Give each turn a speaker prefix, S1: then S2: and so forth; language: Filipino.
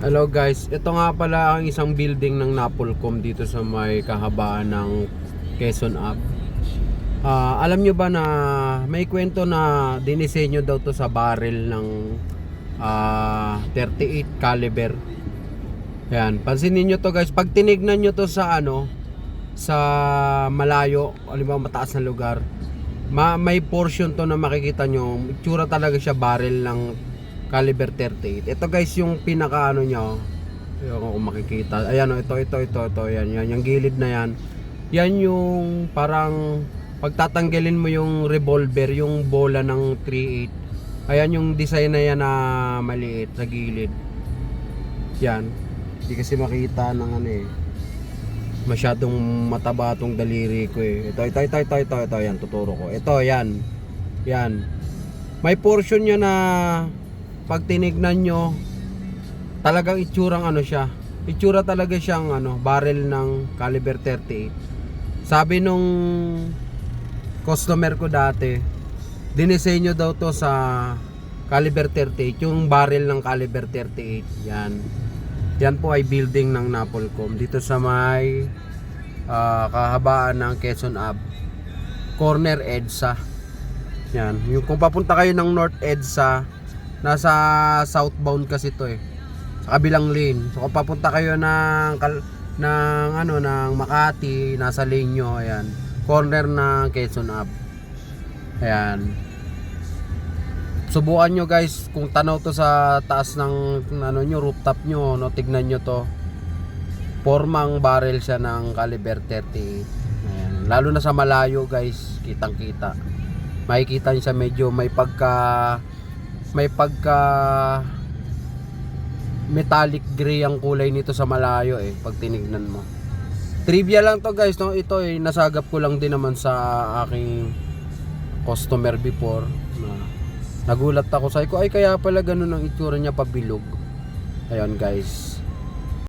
S1: Hello guys, ito nga pala ang isang building ng Napolcom dito sa may kahabaan ng Quezon Ave. Ah, alam nyo ba na may kwento na dinisenyo daw to sa barrel ng ah, 38 caliber. Yan, pansinin nyo to guys, pag tinignan nyo to sa ano, sa malayo, halimbawa mataas na lugar, ma may portion to na makikita nyo, itsura talaga siya barrel ng caliber 38. Ito guys yung pinaka ano niya, oh. Ayun makikita. Ayan oh, ito, ito, ito, ito, yan, yan, yung gilid na yan. Yan yung parang pagtatanggalin mo yung revolver, yung bola ng 38. Ayan yung design na yan na maliit sa gilid. Yan. Hindi kasi makita ng ano eh. Masyadong mataba tong daliri ko eh. Ito, ito, ito, ito, ito, ito, yan, tuturo ko. Ito, yan. Yan. May portion niya na pag tinignan nyo, talagang itsurang ano siya. Itsura talaga siyang ano, barrel ng caliber 38. Sabi nung customer ko dati, dinisenyo daw to sa caliber 38, yung barrel ng caliber 38. Yan. Yan po ay building ng Napolcom dito sa may ah, kahabaan ng Quezon Ave. Corner EDSA. Yan. Yung kung papunta kayo ng North EDSA, nasa southbound kasi to eh. Sa kabilang lane. So kung papunta kayo ng ng ano ng Makati, nasa lane nyo, ayan. Corner ng Quezon Ave. Ayan. Subukan nyo guys kung tanaw to sa taas ng ano nyo, rooftop nyo, no, tignan nyo to. Formang barrel siya ng caliber 38. Ayan. Lalo na sa malayo guys, kitang kita. Makikita nyo siya medyo may pagka may pagka metallic gray ang kulay nito sa malayo eh pag tinignan mo. Trivia lang to guys, no? Ito eh nasagap ko lang din naman sa aking customer before na nagulat ako sa ko ay kaya pala ganun ang itsura niya pabilog. Ayun guys.